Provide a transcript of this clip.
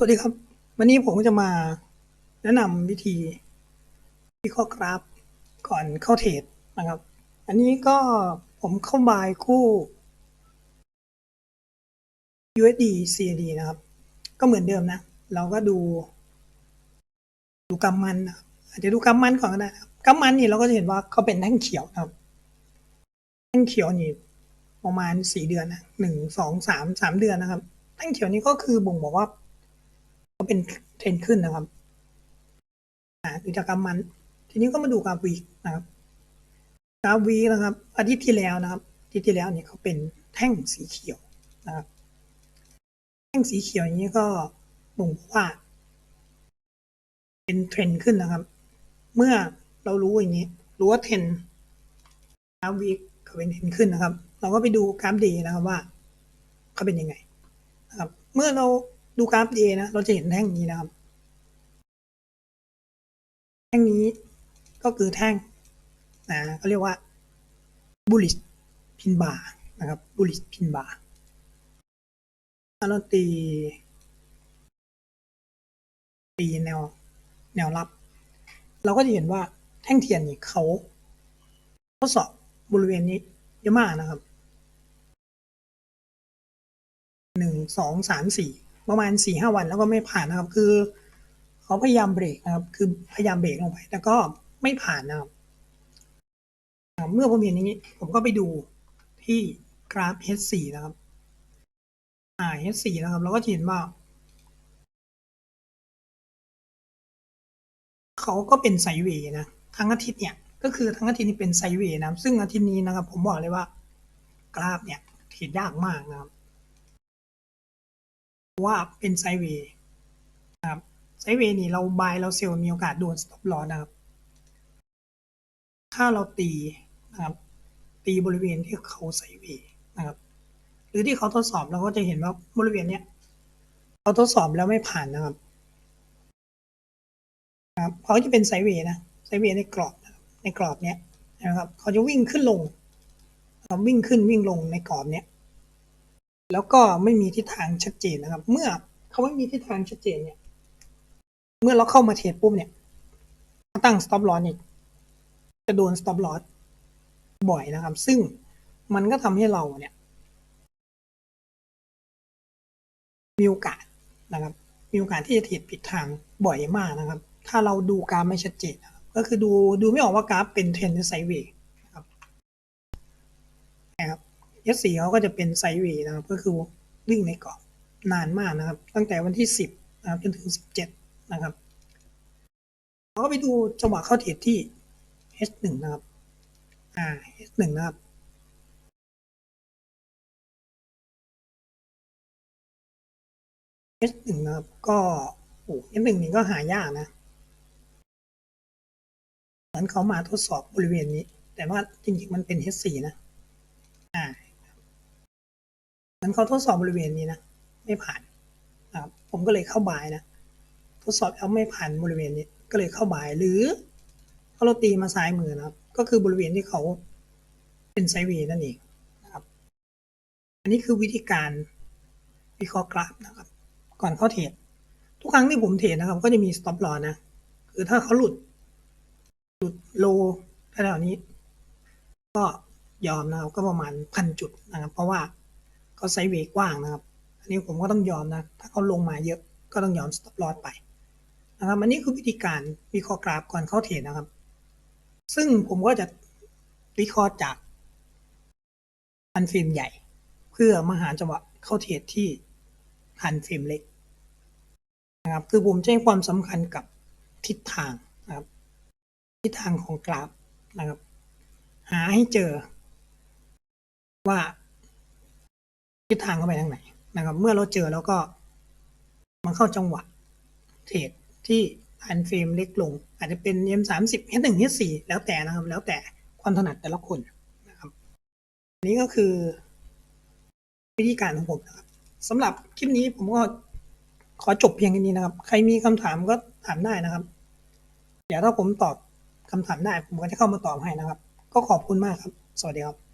สวัสดีครับ วันนี้ผมจะมาแนะนำวิธีวิเคราะห์กราฟก่อนเข้าเทรดนะครับ อันนี้ก็ผมเข้าบายคู่ USD CAD นะครับ ก็เหมือนเดิมนะ เราก็ดู ดูกำมันนะอาจจะดูกำมันก่อนก็ได้นะครับกำมันนี่เราก็จะเห็นว่าเขาเป็นแท่งเขียวนะครับแท่งเขียวนี่ประมาณสี่เดือนนะหนึ่งสองสามสามเดือนนะครับแท่งเขียวนี้ก็คือบ่งบอกว่า เป็นเทรนขึ้นนะครับอ่าดูจากกราฟมัน ทีนี้ก็มาดูกราฟวีนะครับกราฟวีนะครับ อาทิตย์ที่แล้วนะครับอาทิตย์ที่แล้วเนี่ยเขาเป็นแท่งสีเขียวนะครับ แท่งสีเขียวอย่างนี้ก็บ่งบอกว่า เป็นเทรนขึ้นนะครับ เมื่อเรารู้อย่างนี้ รู้ว่าเทรนกราฟวีเขาเป็นเทรนขึ้นนะครับ เราก็ไปดูกราฟดย์นะครับว่าเขาเป็นยังไงนะครับ เมื่อเรา ดูกราฟเดย์นะ เราจะเห็นแท่งนี้นะครับ แท่งนี้ก็คือแท่งนะเขาเรียกว่า bullish pin bar นะครับ bullish pin bar ถ้าเราตีตีแนวแนวรับ เราก็จะเห็นว่าแท่งเทียนนี่เขาทดสอบบริเวณนี้เยอะมากนะครับหนึ่งสองสามสี่ ประมาณสี่ห้าวันแล้วก็ไม่ผ่านนะครับ คือเขาพยายามเบรกนะครับ คือพยายามเบรกลงไปแต่ก็ไม่ผ่านนะครับ เมื่อผมเห็นอย่างนี้ ผมก็ไปดูที่กราฟ H4 นะครับ อ่า H4 นะครับ เราก็เห็นว่าเขาก็เป็นไซเวย์นะ ทั้งอาทิตย์เนี่ย ก็คือทั้งอาทิตย์นี้เป็นไซเวย์นะ ซึ่งอาทิตย์นี้นะครับ ผมบอกเลยว่ากราฟเนี่ยเทรดยากมากนะครับ ว่าเป็นไซเวย์นะครับไซเวย์นี่เราบายเราเซลล์มีโอกาสโดนสต็อปลอนะครับ ถ้าเราตีนะครับ ตีบริเวณที่เขาไซเวย์นะครับ หรือที่เขาทดสอบเราก็จะเห็นว่าบริเวณเนี้ยเขาทดสอบแล้วไม่ผ่านนะครับครับเขาจะเป็นไซเวย์นะไซเวย์ในกรอบในกรอบเนี้ยนะครับ เขาจะวิ่งขึ้นลงวิ่งขึ้นวิ่งลงในกรอบเนี้ย แล้วก็ไม่มีทิศทางชัดเจนนะครับ เมื่อเขาไม่มีทิศทางชัดเจนเนี่ย เมื่อเราเข้ามาเทรดปุ๊บเนี่ยตั้ง stop loss เนี่ยจะโดน stop loss บ่อยนะครับ ซึ่งมันก็ทำให้เราเนี่ย มีโอกาสนะครับ มีโอกาสที่จะเทรดผิดทางบ่อยมากนะครับ ถ้าเราดูกราฟไม่ชัดเจนก็คือดูดูไม่ออกว่ากราฟเป็นเทรนหรือไซด์เวย์นะครับนะครับ S4 เขาก็จะเป็นไซด์เวย์นะครับ ก็คือวิ่งในกรอบนานมากนะครับ ตั้งแต่วันที่ 10นะครับจนถึง 17 นะครับเราก็ไปดูจังหวะเข้าเทรดที่ H1 นะครับ อ่า H1 นะครับ H1 นะครับก็โอ้ H1 นี่ก็หายากนะเหมือนเขามาทดสอบบริเวณนี้ แต่ว่าจริงๆมันเป็น H4 นะ อ่าันเขาทดสอบบริเวณนี้นะไม่ผ่านนะครับผมก็เลยเข้าบายนะทดสอบแล้วไม่ผ่านบริเวณนี้ก็เลยเข้าบายหรือเขาเราตีมาซ้ายมือนะครับ ก็คือบริเวณที่เขาเป็นไซเวย์นั่นเองนะครับ อันนี้คือวิธีการวิเคราะห์กราฟนะครับ ก่อนเข้าเทรดทุกครั้งที่ผมเทรดนะครับ ก็จะมี stop loss นะคือถ้าเขาหลุดหลุดโลแถวนี้ ก็ยอมนะครับก็ประมาณพันจุดนะครับ เพราะว่า เขาไซเวกว้างนะครับ อันนี้ผมก็ต้องยอมนะ ถ้าเขาลงมาเยอะก็ต้องยอม stop loss ไปนะครับอันนี้คือวิธีการวิเคราะห์กราฟก่อนเข้าเทรดนะครับ ซึ่งผมก็จะวิเคราะห์จากทันฟิล์มใหญ่ เพื่อมาหาจังหวะเข้าเทรดที่ทันฟิล์มเล็กนะครับคือผมจะให้ความสำคัญกับทิศทางนะครับทิศทางของกราฟนะครับ หาให้เจอว่า ทิศทางเข้าไปทางไหนนะครับ เมื่อเราเจอแล้วก็ มันเข้าจังหวะเทรดที่ทันเฟรมเล็กลง อาจจะเป็น M สามสิบ H หนึ่ง H สี่แล้วแต่นะครับ แล้วแต่ความถนัดแต่ละคนนะครับนนี้ก็คือ วิธีการของผมนะครับสำหรับคลิปนี้ผมก็ขอจบเพียงแค่นี้นะครับ ใครมีคำถามก็ถามได้นะครับ เดี๋ยวถ้าผมตอบคำถามได้ ผมก็จะเข้ามาตอบให้นะครับ ก็ขอบคุณมากครับ สวัสดีครับ